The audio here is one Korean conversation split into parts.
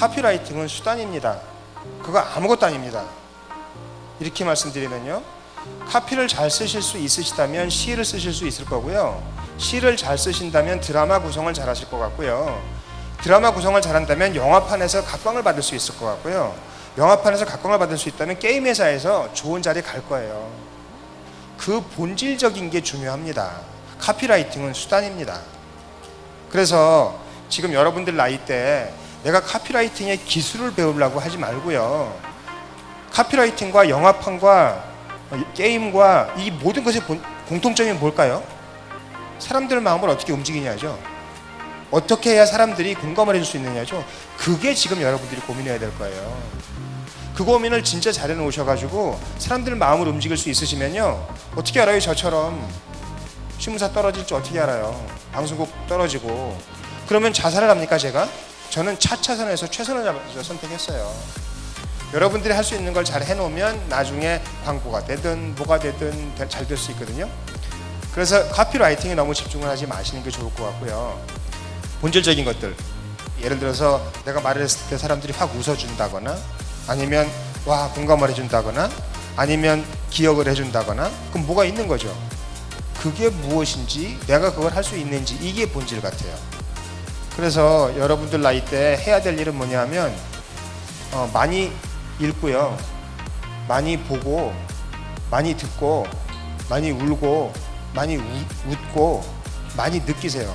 카피라이팅은 수단입니다. 그거 아무것도 아닙니다. 이렇게 말씀드리면요. 카피를 잘 쓰실 수 있으시다면 시를 쓰실 수 있을 거고요. 시를 잘 쓰신다면 드라마 구성을 잘 하실 것 같고요. 드라마 구성을 잘한다면 영화판에서 각광을 받을 수 있을 것 같고요. 영화판에서 각광을 받을 수 있다면 게임 회사에서 좋은 자리 갈 거예요. 그 본질적인 게 중요합니다. 카피라이팅은 수단입니다. 그래서 지금 여러분들 나이 때 내가 카피라이팅의 기술을 배우려고 하지 말고요. 카피라이팅과 영화판과 게임과 이 모든 것의 본- 공통점이 뭘까요? 사람들 마음을 어떻게 움직이냐죠. 어떻게 해야 사람들이 공감을 해줄 수 있느냐죠. 그게 지금 여러분들이 고민해야 될 거예요. 그 고민을 진짜 잘 해놓으셔가지고 사람들 마음을 움직일 수 있으시면요. 어떻게 알아요? 저처럼 신문사 떨어질 줄 어떻게 알아요? 방송국 떨어지고 그러면 자살을 합니까 제가? 저는 차차선에서 최선을 선택했어요. 여러분들이 할 수 있는 걸 잘 해놓으면 나중에 광고가 되든 뭐가 되든 잘 될 수 있거든요. 그래서 카피라이팅에 너무 집중을 하지 마시는 게 좋을 것 같고요. 본질적인 것들 예를 들어서 내가 말을 했을 때 사람들이 확 웃어준다거나 아니면 와 공감을 해준다거나 아니면 기억을 해준다거나 그럼 뭐가 있는 거죠. 그게 무엇인지 내가 그걸 할 수 있는지 이게 본질 같아요. 그래서 여러분들 나이 때 해야 될 일은 뭐냐면 어, 많이 읽고요, 많이 보고, 많이 듣고, 많이 울고, 많이 우- 웃고, 많이 느끼세요.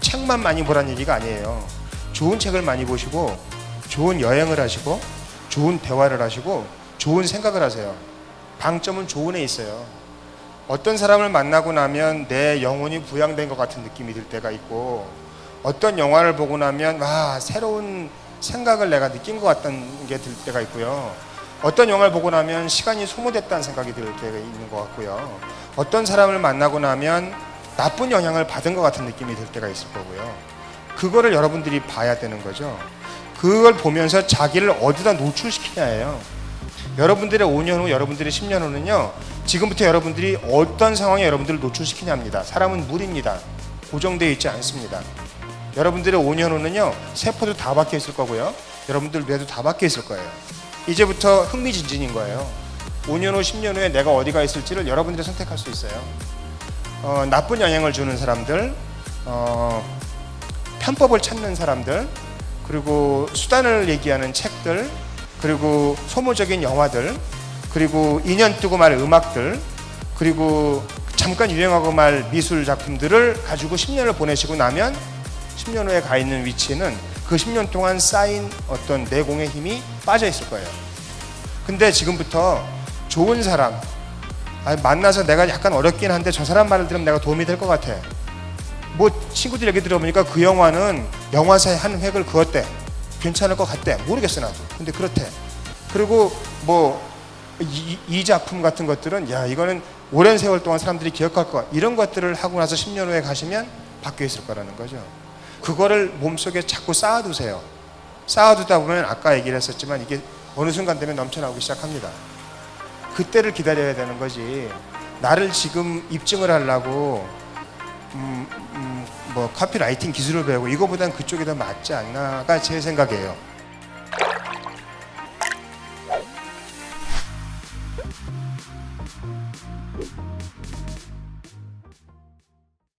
책만 많이 보라는 얘기가 아니에요. 좋은 책을 많이 보시고, 좋은 여행을 하시고, 좋은 대화를 하시고, 좋은 생각을 하세요. 방점은 좋은에 있어요. 어떤 사람을 만나고 나면 내 영혼이 부양된 것 같은 느낌이 들 때가 있고 어떤 영화를 보고 나면 와 새로운 생각을 내가 느낀 것 같다는 게들 때가 있고요. 어떤 영화를 보고 나면 시간이 소모됐다는 생각이 들 때가 있는 것 같고요. 어떤 사람을 만나고 나면 나쁜 영향을 받은 것 같은 느낌이 들 때가 있을 거고요. 그거를 여러분들이 봐야 되는 거죠. 그걸 보면서 자기를 어디다 노출시키냐예요. 여러분들의 5년 후, 여러분들의 10년 후는요. 지금부터 여러분들이 어떤 상황에 여러분들을 노출시키냐입니다. 사람은 물입니다. 고정되어 있지 않습니다. 여러분들의 5년 후는요. 세포도 다 바뀌어 있을 거고요. 여러분들 뇌도 다 바뀌어 있을 거예요. 이제부터 흥미진진인 거예요. 5년 후, 10년 후에 내가 어디가 있을지를 여러분들이 선택할 수 있어요. 어, 나쁜 영향을 주는 사람들, 어, 편법을 찾는 사람들, 그리고 수단을 얘기하는 책들, 그리고 소모적인 영화들, 그리고 인연 뜨고 말 음악들, 그리고 잠깐 유행하고 말 미술 작품들을 가지고 10년을 보내시고 나면 10년 후에 가 있는 위치는 그 10년 동안 쌓인 어떤 내공의 힘이 빠져 있을 거예요. 근데 지금부터 좋은 사람, 아니, 만나서 내가 약간 어렵긴 한데 저 사람 말을 들으면 내가 도움이 될 것 같아. 뭐 친구들 얘기 들어보니까 그 영화는 영화사에 한 획을 그었대. 괜찮을 것 같대. 모르겠어 나도. 근데 그렇대. 그리고 뭐 이, 이 작품 같은 것들은 야 이거는 오랜 세월 동안 사람들이 기억할 것 이런 것들을 하고 나서 10년 후에 가시면 바뀌어 있을 거라는 거죠. 그거를 몸속에 자꾸 쌓아두세요. 쌓아두다 보면 아까 얘기를 했었지만 이게 어느 순간 되면 넘쳐나오기 시작합니다. 그때를 기다려야 되는 거지. 나를 지금 입증을 하려고 음, 음, 뭐 카피라이팅 기술을 배우고 이거보단 그쪽이 더 맞지 않나가 제 생각이에요.